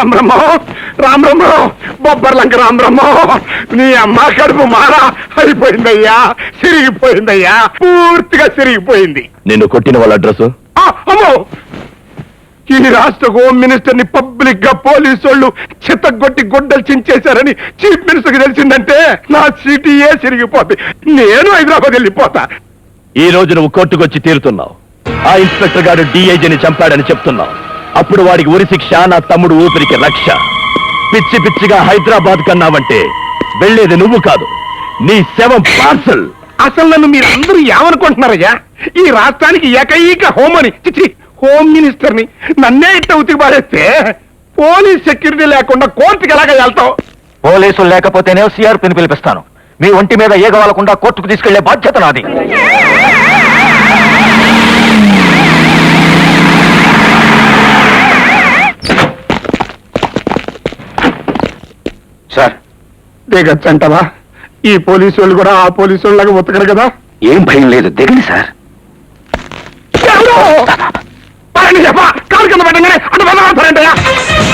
రామ్ రమ్మో బొబ్బర్లంక రామ్ నీ అమ్మ కడుపు మారా అయిపోయిందయ్యా సిరిగిపోయిందయ్యా పూర్తిగా సిరిగిపోయింది. నిన్ను కొట్టిన వాళ్ళ అడ్రస్ అమ్మో! ఈ రాష్ట్ర హోమ్ మినిస్టర్ని పబ్లిక్గా పోలీసు వాళ్ళు చిత్తగొట్టి గుడ్డలు చించేశారని చీఫ్ మినిస్టర్కి తెలిసిందంటే నా సిటీయే సిరిగిపోద్ది. నేను హైదరాబాద్ వెళ్ళిపోతా. ఈ రోజు నువ్వు కోర్టుకొచ్చి తీరుతున్నావు. ఆ ఇన్స్పెక్టర్ గారు డిఐజీని చంపాడని చెప్తున్నావు. అప్పుడు వాడికి ఉరి శిక్ష నా తమ్ముడు ఊపిరికి రక్ష. పిచ్చి పిచ్చిగా హైదరాబాద్ కన్నావంటే వెళ్ళేది నువ్వు కాదు నీ శవం పార్సల్. అసలు నన్ను మీరు అందరూ ఏమనుకుంటున్నారయ్యా? ఈ రాష్ట్రానికి ఏకైక హోమ్ అని చిచి హోమ్ మినిస్టర్ని నన్నే ఇట్ట ఉతికి పారేస్తే పోలీస్ సెక్యూరిటీ లేకుండా కోర్టుకి ఎలాగ వెళ్తావు? పోలీసులు లేకపోతేనే సిఆర్పిని పిలిపిస్తాను. మీ ఒంటి మీద ఏగవాలకుండా కోర్టుకు తీసుకెళ్ళే బాధ్యత నాది. సార్. దిగచ్చంటవా? ఈ పోలీసు వాళ్ళు కూడా ఆ పోలీసు వాళ్ళగా ఉతకరు కదా? ఏం భయం లేదు. దిగండి సార్. ఎవరు? పరండి చెప్పా. కాలు కింద పెట్టగానే అటు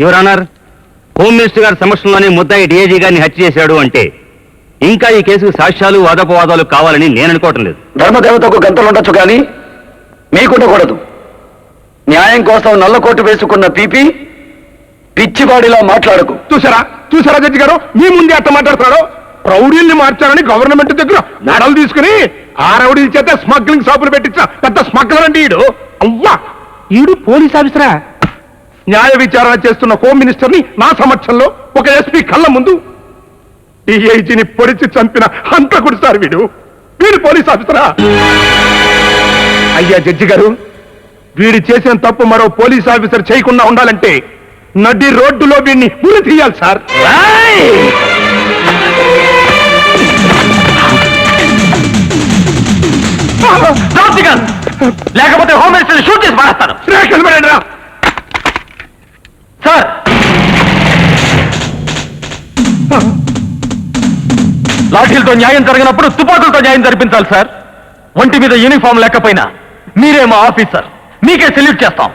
యువర్ ఆనర్ హోమ్ మినిస్టర్ గారి సమక్షంలోనే ముద్దాయి డిఐజీ గారిని హత్య చేశాడు అంటే ఇంకా ఈ కేసుకు సాక్ష్యాలు వాదోపవాదాలు కావాలని నేను అనుకోవటం లేదు. ధర్మదేవతకు గంతలు ఉండొచ్చు కానీ మీకుండకూడదు న్యాయం కోసం నల్ల కోటు వేసుకున్న పీపీ పిచ్చివాడిలా మాట్లాడకు. చూసారా? చూసారా జడ్జి గారు? మీ ముందే అట్ట మాట్లాడుతున్నాడు. రౌడీల్ని మార్చారని గవర్నమెంట్ దగ్గర నడలు తీసుకుని ఆ రౌడీల చేత స్మగ్లింగ్ షాపులు పెట్టించిన పెద్ద స్మగ్లర్ అండి ఈడు. అవ్వా ఈడు పోలీస్ ఆఫీసరా? న్యాయ విచారణ చేస్తున్న హోమ్ మినిస్టర్ని నా సమక్షంలో ఒక ఎస్పీ కళ్ళ ముందు. డిఐజీని పొడిచి చంపిన హంతకుడు సార్ వీడు. వీడు పోలీస్ ఆఫీసరా? అయ్యా జడ్జి గారు వీడు చేసిన తప్పు మరో పోలీస్ ఆఫీసర్ చేయకుండా ఉండాలంటే నడి రోడ్డులో వీడిని ఉరి తీయాలి సార్. లేకపోతే హోమ్ మినిస్టర్ షూట్ చేసి మారేస్తాను రేఖలు పడండి రా. సార్! లాఠీలతో న్యాయం జరిగినప్పుడు తుపాకులతో న్యాయం జరిపించాలి సార్. ఒంటి మీద యూనిఫామ్ లేకపోయినా మీరే మా ఆఫీసర్. మీకే సెల్యూట్ చేస్తాం.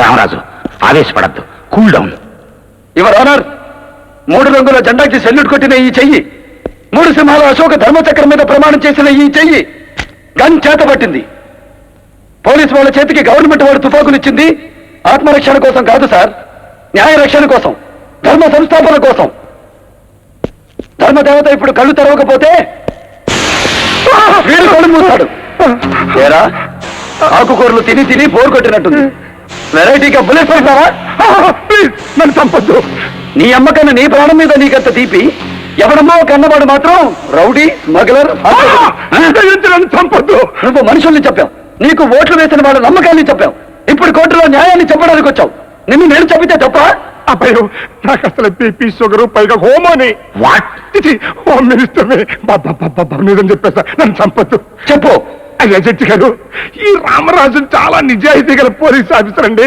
Ramaraju ఆవేశపడద్దు. Cool down. Your honour మూడు రంగుల జెండాకి సెల్యూట్ కొట్టిన ఈ చెయ్యి మూడు సింహాల అశోక ధర్మచక్రం మీద ప్రమాణం చేసిన ఈ చెయ్యి గన్ చేత పట్టింది పోలీసు వాళ్ళ చేతికి గవర్నమెంట్ వాడు తుపాకునిచ్చింది ఆత్మరక్షణ కోసం కాదు సార్ న్యాయ రక్షణ కోసం ధర్మ సంస్థాపన కోసం. ధర్మదేవత ఇప్పుడు కళ్ళు తెరవకపోతే వీడు కళ్ళు మూస్తాడు. ఏరా? ఆకుకూరలు తిని తిని బోర్ కొట్టినట్టుంది. వెరైటీగా బుల్లెట్ పెడతారా? ప్లీజ్ నన్ను చంపొద్దు. నీ అమ్మకన్న నీ ప్రాణం మీద నీకంత తీపి ఎవడమ్మో కన్నవాడు మాత్రం రౌడీ స్మగ్లర్ నన్ను చంపొద్దు. నువ్వు మనుషుల్ని చెప్పావు. నీకు ఓట్లు వేసిన వాళ్ళ నమ్మకాన్ని చెప్పావు. ఇప్పుడు కోర్టులో న్యాయాన్ని చెప్పడానికి వచ్చావు. నిన్ను నేను చెప్పితే తప్ప? అబ్బాయి నాకు అసలు బీపీ షుగర్ పైగా హోమోని వాట్? చిచి, హోమ్ మినిస్టర్ నిజం చెప్పేస్తా. నన్ను చంపొద్దు. చెప్పు. అయ్యా జడ్జి గారు ఈ రామరాజు చాలా నిజాయితీ గల పోలీస్ ఆఫీసర్ అండి.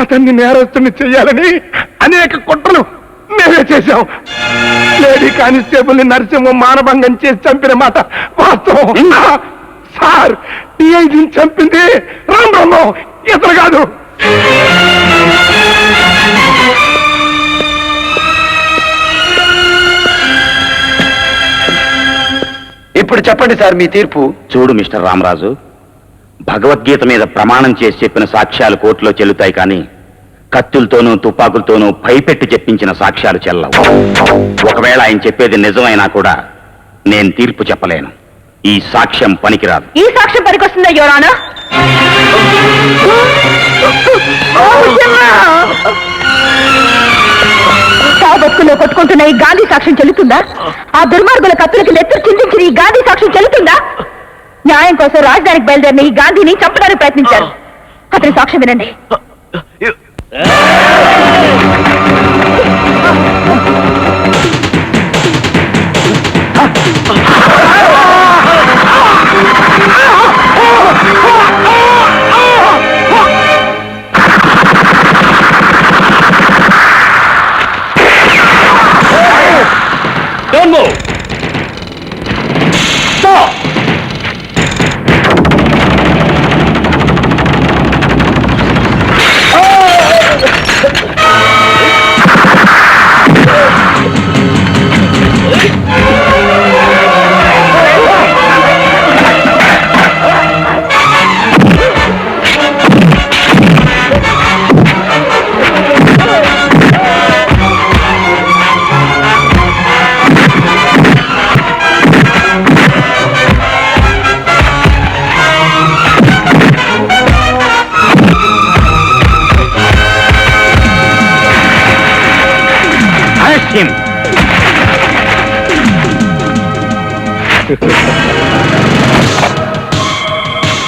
అతన్ని నేరస్తుని చెయ్యాలని అనేక కుట్రలు మేమే చేశాం. లేడీ కానిస్టేబుల్ని నరసింహం మానభంగం చేసి చంపిన మాట వాస్తవం. సార్ డిఐజీని చంపింది రామ్ బ్రహ్మం ఇతను కాదు. ఇప్పుడు చెప్పండి సార్ మీ తీర్పు. చూడు మిస్టర్ రామరాజు భగవద్గీత మీద ప్రమాణం చేసి చెప్పిన సాక్ష్యాలు కోర్టులో చెల్లుతాయి కానీ కత్తులతోనూ తుపాకులతోనూ భయపెట్టి చెప్పించిన సాక్ష్యాలు చెల్లవు. ఒకవేళ ఆయన చెప్పేది నిజమైనా కూడా నేను తీర్పు చెప్పలేను. ఈ సాక్ష్యం పనికిరాదు. ఈ సాక్ష్యం పనికొస్తుందా యోరానా బతుకుల్లో కొట్టుకుంటున్న ఈ గాంధీ సాక్ష్యం చెల్లుతుందా? ఆ దుర్మార్గుల కత్తులకి నెత్తురు చిందించిన ఈ గాంధీ సాక్ష్యం చెల్లుతుందా? న్యాయం కోసం రాజధానికి బయలుదేరిన ఈ గాంధీని చంపడానికి ప్రయత్నించారు. అతని సాక్ష్యం వినండి.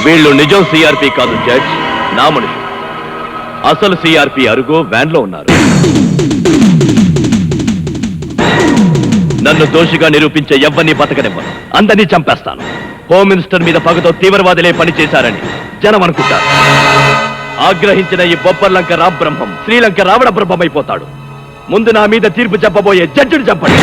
వీళ్ళు నిజం సిఆర్పి కాదు జడ్జ్ నా మనుషులు అసలు సిఆర్పి అరుగో వ్యాన్లో ఉన్నారు. నన్ను దోషిగా నిరూపించే ఎవ్వరిని బతకనివ్వను. అందరినీ చంపేస్తాను. హోమ్ మినిస్టర్ మీద పగతో తీవ్రవాదులే పనిచేశారని జనం అనుకుంటారు. ఆగ్రహించిన ఈ బొబ్బర్లంక రాబ్రహ్మం శ్రీలంక రావణ బ్రహ్మమైపోతాడు ముందు నా మీద తీర్పు చెప్పబోయే జడ్జిని చెప్పండి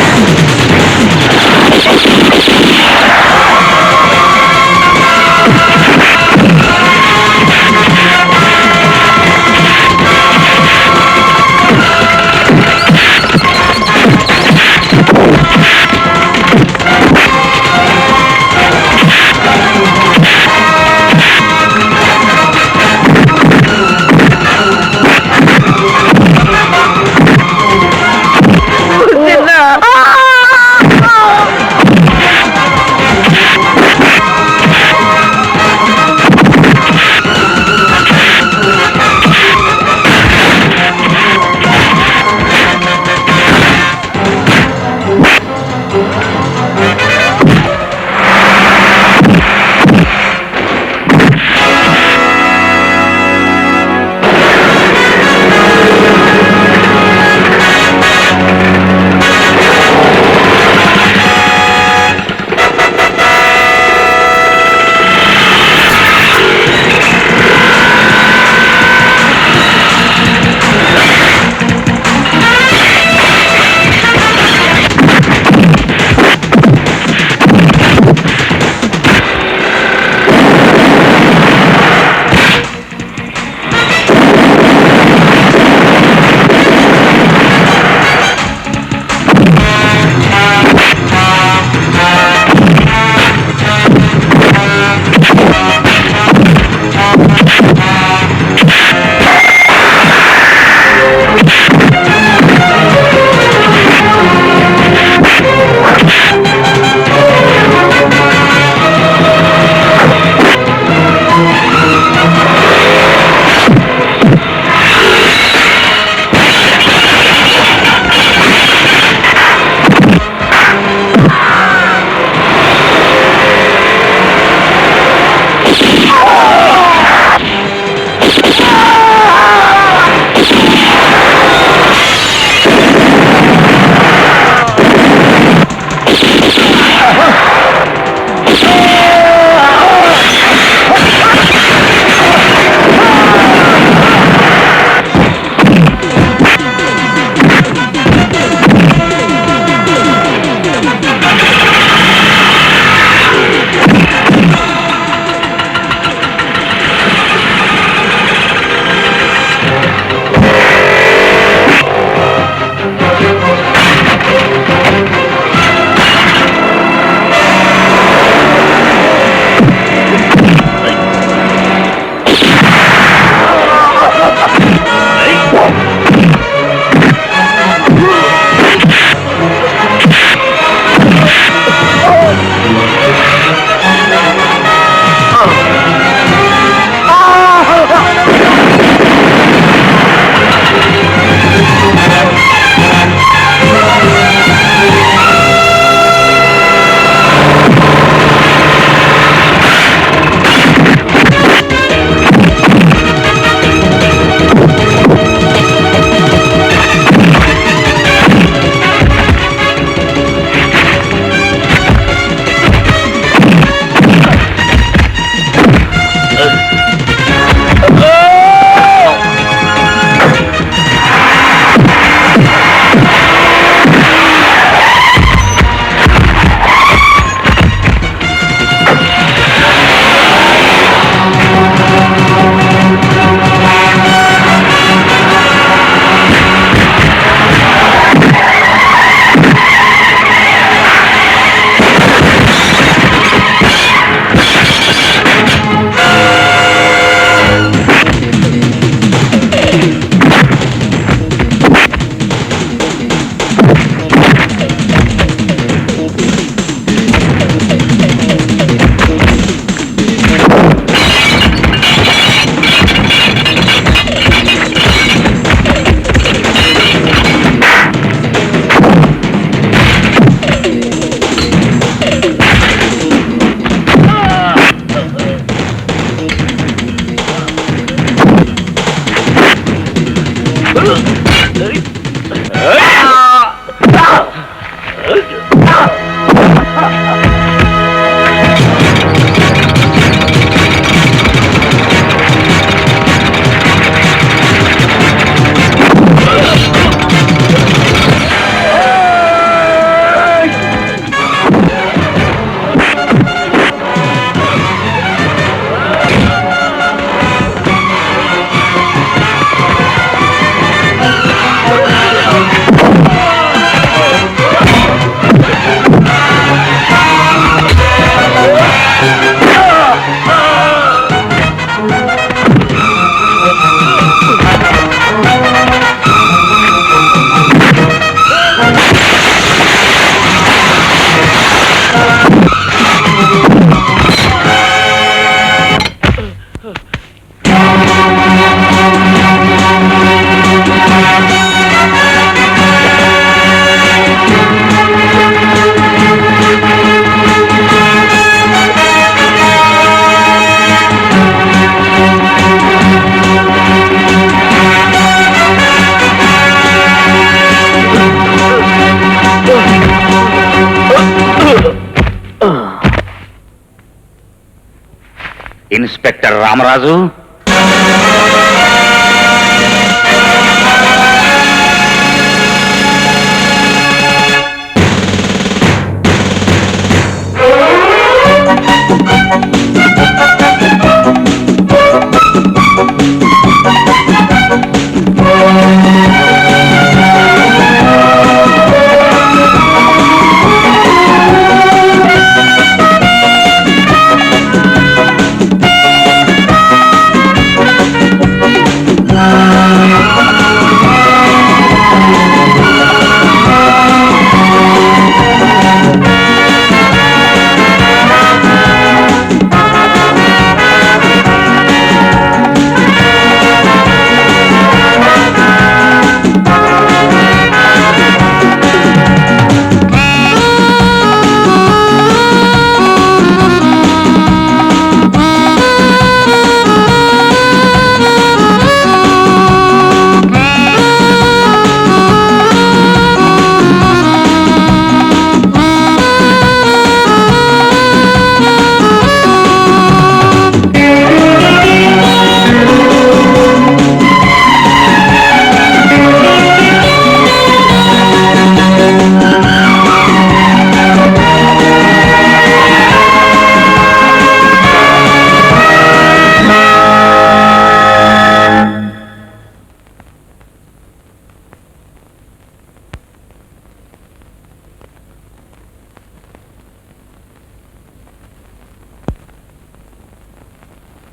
ఇన్స్పెక్టర్ రామరాజు.